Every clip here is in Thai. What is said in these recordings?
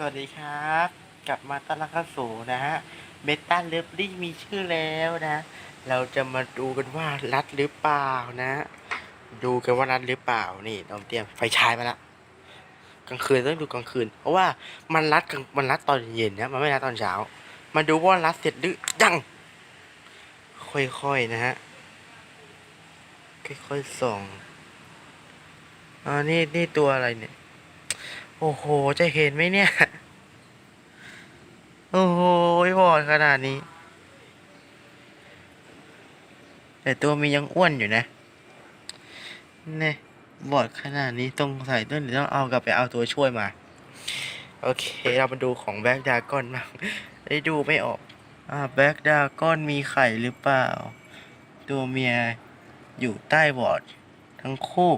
สวัสดีครับ กลับมาต้อนรับเข้าสู่นะฮะเบต้าเลิฟลี่มีชื่อแล้วนะ เราจะมาดูกันว่ารัดหรือเปล่านะ ดูกันว่ารัดหรือเปล่านี่เราเตรียมไฟฉายมาละกลางคืนต้องดูกลางคืน เพราะว่ามันรัดกลางมันรัดตอนเย็นนะมันไม่รัดตอนเช้า มาดูว่ารัดเสร็จหรือยังค่อยๆนะฮะค่อยๆส่องอ่านี่นี่ตัวอะไรเนี่ย โอ้โห จะเห็นไหมเนี่ย โอ้โหบอดขนาดนี้ แต่ตัวมียังอ้วนอยู่นะเนี่ยบอดขนาดนี้ตรงใส่ต้นเดี๋ยวต้องเอากลับไปเอาตัวช่วยมา โอเค เรามาดูของแบ็กดากอนบ้างได้ดูไม่ออก อ่าแบ็กดากอนมีไข่หรือเปล่า ตัวเมียอยู่ใต้บอร์ดทั้งคู่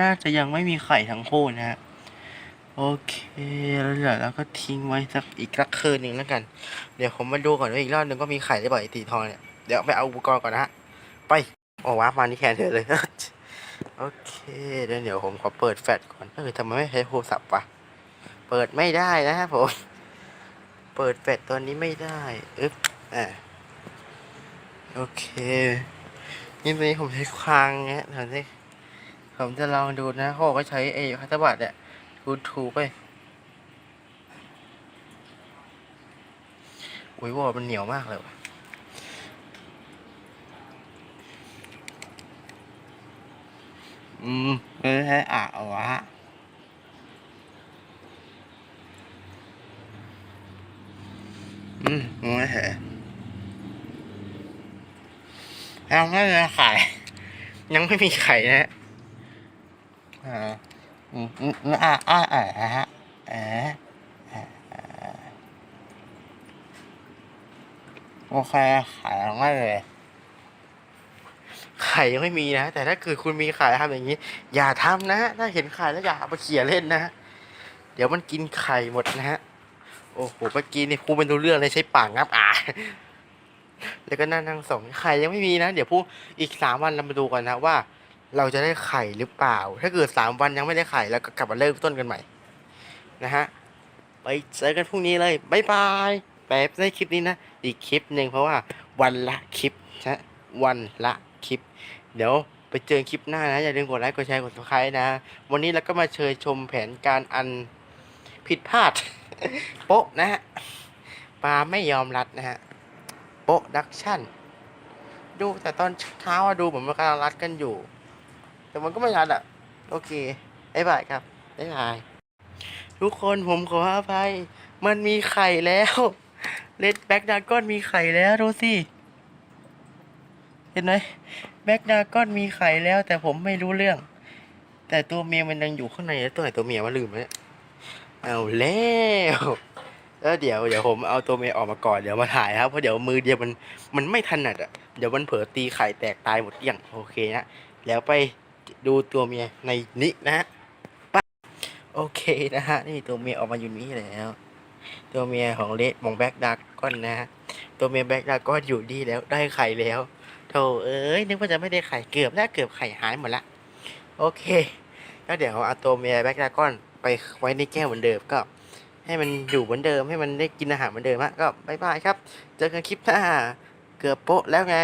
น่าจะยังไม่มีไข่ทั้งคู่นะฮะ โอเค แล้วเดี๋ยวเราก็ทิ้งไว้สักอีกสักคืนหนึ่งแล้วกัน เดี๋ยวผมมาดูก่อนว่าอีกรอบหนึ่งก็มีไข่ได้บ่อยไอตีทองเนี่ย เดี๋ยวไปเอาอุปกรณ์ก่อนนะฮะ ไป โอ้ว้ามานี่แคนเธอเลย โอเคเดี๋ยวเดี๋ยวผมขอเปิดแฟลชก่อน เออทำไมไม่ใช้โทรศัพท์วะ เปิดไม่ได้นะครับผม เปิดแฟลชตัวนี้ไม่ได้อึ๊บอะโอเคนี่ตอนนี้ผมใช้คางเงี้ยเดี๋ยวสิ ผมจะลองดูนะเขาบอกว่าใช้ไอ้คัตบัตเนี่ยทูทูไปอุ้ยวอมันเหนียวมากเลยว่ะอืมไม่ใช่อะวะอืมไม่ใช่ยังไม่มีไข่ยังไม่มีไข่นะฮะ อ่าอืมอืมอ่าอ่าอ่าฮะเอ๋โอเคขายง่ายเลยไข่ยังไม่มีนะ แต่ถ้าเกิดคุณมีไข่ทำอย่างนี้ อย่าทำนะ ถ้าเห็นไข่แล้วอย่าเอาไปเขี่ยเล่นนะ เดี๋ยวมันกินไข่หมดนะฮะ โอ้โหเมื่อกี้นี่พูดเป็นรู้เรื่องเลยใช้ปากงับอ่าแล้วก็นั่งนั่งส่องไข่ยังไม่มีนะ เดี๋ยวพูดอีกสามวันเรามาดูกันนะว่า เราจะได้ไข่หรือเปล่า ถ้าเกิดสามวันยังไม่ได้ไข่แล้วก็กลับมาเริ่มต้นกันใหม่นะฮะไปเจอกันพรุ่งนี้เลยบายบายแป๊บในคลิปนี้นะอีกคลิปหนึ่งเพราะว่าวันละคลิปนะวันละคลิป เดี๋ยวไปเจอคลิปหน้านะอย่าลืมกดไลค์กดแชร์กด subscribe นะ วันนี้เราก็มาเชิญชมแผนการอันผิดพลาด โป๊ะนะฮะปลาไม่ยอมรัดนะฮะโป๊ะดักชั่น ดูแต่ตอนเช้าดูเหมือนมันกำลังรัดกันอยู่ แต่มันก็ไม่รัดอะ โอเคบ๊ายบายครับบ๊ายบาย ทุกคนผมขออภัย มันมีไข่แล้วเลดแบ็กดากอนมีไข่แล้วดูสิ เห็นไหมแบ็กดากอนมีไข่แล้ว แต่ผมไม่รู้เรื่อง แต่ตัวเมียมันยังอยู่ข้างในแล้วตัวไหนตัวเมียว่าลืมไปแล้วเอาแล้วแล้วเดี๋ยวเดี๋ยวผมเอาตัวเมียออกมาก่อนเดี๋ยวมาถ่ายครับเพราะเดี๋ยวมือเดียวมันมันไม่ถนัดอะเดี๋ยวมันเผลอตีไข่แตกตายหมดเกลี้ยงโอเคนะแล้วไป ดูตัวเมียในนี้นะฮะไปโอเคนะฮะนี่ตัวเมียออกมาอยู่นี่แล้ว ตัวเมียของเลดมองแบ็กดากก้อนนะฮะตัวเมียแบ็กดากก้อนอยู่นี่แล้วได้ไข่แล้วโธ่เอ้ยนึกว่าจะไม่ได้ไข่เกือบแล้วเกือบไข่หายหมดละโอเคแล้วเดี๋ยวเอาตัวเมียแบ็กดากก้อนไปไว้ในแก้วเหมือนเดิมก็ ให้มันอยู่เหมือนเดิมให้มันได้กินอาหารเหมือนเดิมฮะก็บายบายครับ เจอกันคลิปหน้าเกือบโป๊ะแล้วไง